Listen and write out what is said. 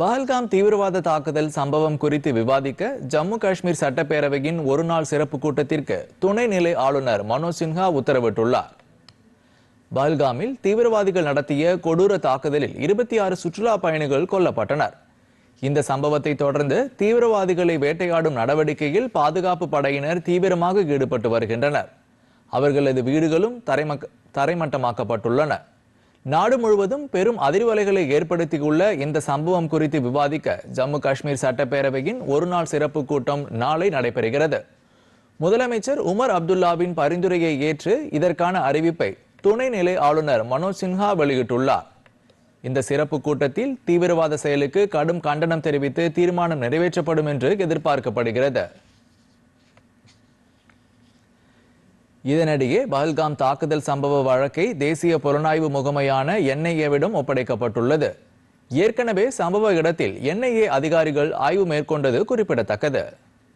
பஹல்காம் தீவிரவாத தாக்குதல் சம்பவம் குறித்து விவாதிக்க ஜம்மு காஷ்மீர் சட்டப்பேரவையின் ஒருநாள் சிறப்பு கூட்டத்திற்கு துணைநிலை ஆளுநர் மனோஜ் சின்ஹா உத்தரவிட்டுள்ளார். பஹல்காமில் தீவிரவாதிகள் நடத்திய கொடூர தாக்குதலில் இருபத்தி ஆறு சுற்றுலா பயணிகள் கொல்லப்பட்டனர். இந்த சம்பவத்தை தொடர்ந்து தீவிரவாதிகளை வேட்டையாடும் நடவடிக்கையில் பாதுகாப்பு படையினர் தீவிரமாக ஈடுபட்டு வருகின்றனர். அவர்களது வீடுகளும் தரைமக்க தரைமட்டமாக்கப்பட்டுள்ளன. நாடு முழுவதும் பெரும் அதிர்வலைகளை ஏற்படுத்தியுள்ள இந்த சம்பவம் குறித்து விவாதிக்க ஜம்மு காஷ்மீர் சட்டப்பேரவையின் ஒருநாள் சிறப்பு கூட்டம் நாளை நடைபெறுகிறது. முதலமைச்சர் உமர் அப்துல்லாவின் பரிந்துரையை ஏற்று இதற்கான அறிவிப்பை துணைநிலை ஆளுநர் மனோஜ் சின்ஹா வெளியிட்டுள்ளார். இந்த சிறப்பு கூட்டத்தில் தீவிரவாத செயலுக்கு கடும் கண்டனம் தெரிவித்து தீர்மானம் நிறைவேற்றப்படும் என்று எதிர்பார்க்கப்படுகிறது. இதனிடையே பஹல்காம் தாக்குதல் சம்பவ வழக்கை தேசிய புலனாய்வு முகமையான என்ஐஏவிடம் ஒப்படைக்கப்பட்டுள்ளது. ஏற்கனவே சம்பவ இடத்தில் என்ஐஏ அதிகாரிகள் ஆய்வு மேற்கொண்டது குறிப்பிடத்தக்கது.